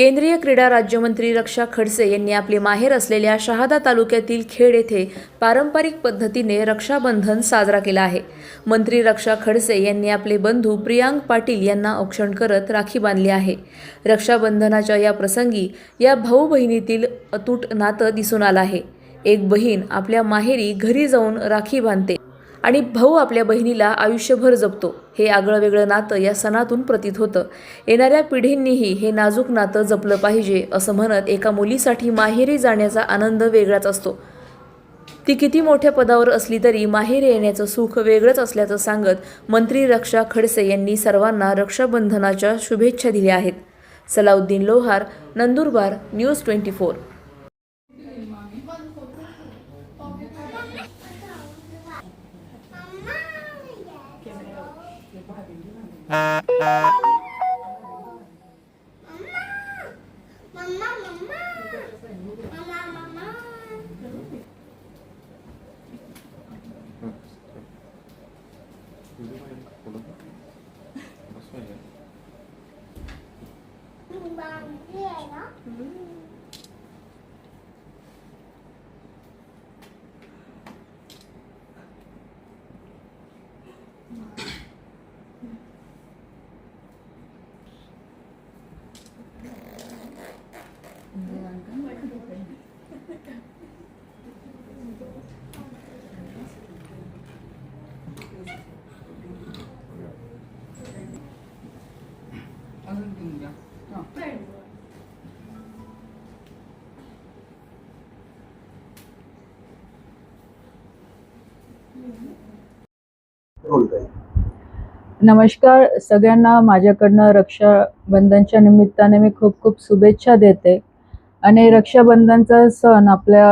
केंद्रीय क्रीडा राज्यमंत्री रक्षा खडसे यांनी आपले माहेर असलेल्या शहादा तालुक्यातील खेड येथे पारंपरिक पद्धतीने रक्षाबंधन साजरा केला आहे. मंत्री रक्षा खडसे यांनी आपले बंधू प्रियांक पाटील यांना औक्षण करत राखी बांधली आहे. रक्षाबंधनाच्या या प्रसंगी या भाऊ बहिणीतील अतूट नातं दिसून आलं आहे. एक बहीण आपल्या माहेरी घरी जाऊन राखी बांधते. आणि भाऊ आपल्या बहिणीला आयुष्यभर जपतो. हे आगळं वेगळं नातं या सणातून प्रतीत होतं. येणाऱ्या पिढींनीही हे नाजूक नातं जपलं पाहिजे असं म्हणत एका मुलीसाठी माहेरी जाण्याचा आनंद वेगळाच असतो. ती किती मोठ्या पदावर असली तरी माहेर येण्याचं सुख वेगळंच असल्याचं सांगत मंत्री रक्षा खडसे यांनी सर्वांना रक्षाबंधनाच्या शुभेच्छा दिल्या आहेत. Salauddin Lohar Nandurbar news twenty four. What have you been doing? नमस्कार. सगळ्यांना माझ्याकडनं रक्षाबंधनच्या निमित्ताने मी खूप खूप शुभेच्छा देते. आणि रक्षाबंधनचा सण आपल्या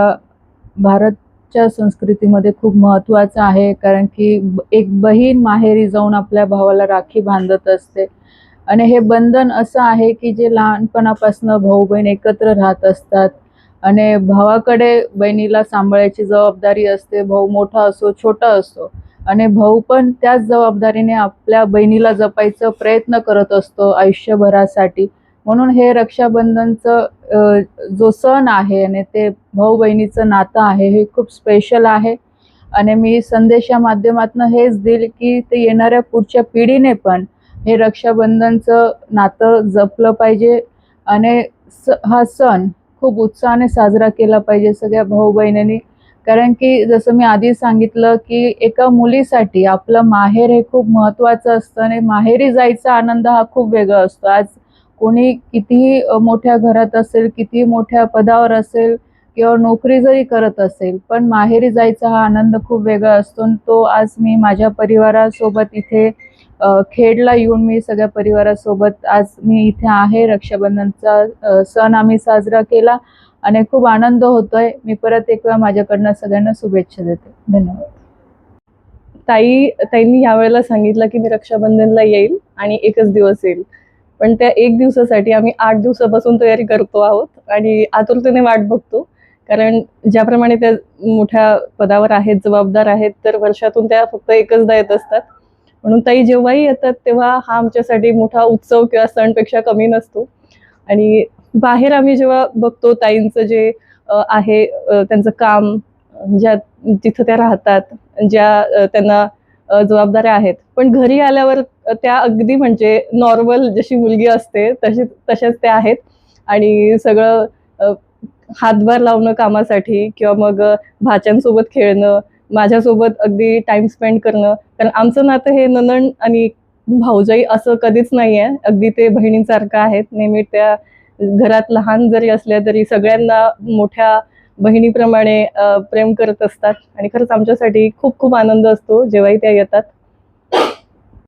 भारतच्या संस्कृतीमध्ये खूप महत्त्वाचा आहे कारण की एक बहीण माहेरी जाऊन आपल्या भावाला राखी बांधत असते. आणि हे बंधन असं आहे की जे लहानपणापासून भाऊ बहीण एकत्र राहत असतात. आणि भावाकडे बहिणीला सांभाळायची जबाबदारी असते भाऊ मोठा असो छोटा असो. आणि भाऊ पण त्याच जबाबदारीने आपल्या बहिणीला जपायचा प्रयत्न करत असतो आयुष्यभरासाठी. म्हणून हे रक्षाबंधनचं जो सण आहे आणि ते भाऊ बहिणीचं नातं आहे हे खूप स्पेशल आहे. आणि मी संदेशा माध्यमातून हेच देईल की ते येणाऱ्या पुढच्या पिढीने पण हे रक्षाबंधनचं नातं जपलं पाहिजे. आणि स हा सण खूप उत्साहाने साजरा केला पाहिजे सगळ्या भाऊ बहिणींनी कारण की जसं मी आधी सांगितलं की एका मुलीसाठी आपलं माहेर हे खूप महत्त्वाचं असतं आणि माहेरी जायचा आनंद हा खूप वेगळा असतो. आज कोणी कितीही मोठ्या घरात असेल कितीही मोठ्या पदावर असेल किंवा नोकरी जरी करत असेल पण माहेरी जायचा हा आनंद खूप वेगळा असतो तो आज मी माझ्या परिवारासोबत इथे खेडला येऊन मी सगळ्या परिवारासोबत आज मी इथे आहे. रक्षाबंधनचा सण आम्ही साजरा केला आणि खूप आनंद होतोय. मी परत एक वेळा माझ्याकडनं सगळ्यांना शुभेच्छा देते. धन्यवाद. ताई ताईंनी यावेळेला सांगितलं की मी रक्षाबंधनला येईल आणि एकच दिवस येईल. पण त्या एक दिवसासाठी आम्ही आठ दिवसापासून तयारी करतो आहोत आणि आतुरतेने वाट बघतो. कारण ज्याप्रमाणे त्या मोठ्या पदावर आहेत जबाबदार आहेत तर वर्षातून त्या फक्त एकचदा येत असतात. म्हणून ताई जेव्हाही येतात तेव्हा हा आमच्यासाठी मोठा उत्सव किंवा सणपेक्षा कमी नसतो. आणि बाहेर आम्ही जेव्हा बघतो ताईंचं जे आहे त्यांचं काम ज्या जिथं त्या राहतात ज्या त्यांना जबाबदाऱ्या आहेत. पण घरी आल्यावर त्या अगदी म्हणजे नॉर्मल जशी मुलगी असते तशी तशाच त्या आहेत. आणि सगळं हातभार लावणं कामासाठी किंवा मग भाच्यांसोबत खेळणं माझ्यासोबत अगदी टाइम स्पेंड करणं. कारण आमचं नातं हे ननंद आणि भाऊजाई असं कधीच नाही आहे अगदी ते बहिणींसारखं आहेत. नेहमी त्या घरात लहान जरी असल्या तरी सगळ्यांना मोठ्या बहिणीप्रमाणे प्रेम करत असतात. आणि खरंच आमच्यासाठी खूप खूप आनंद असतो जेव्हाही त्या येतात.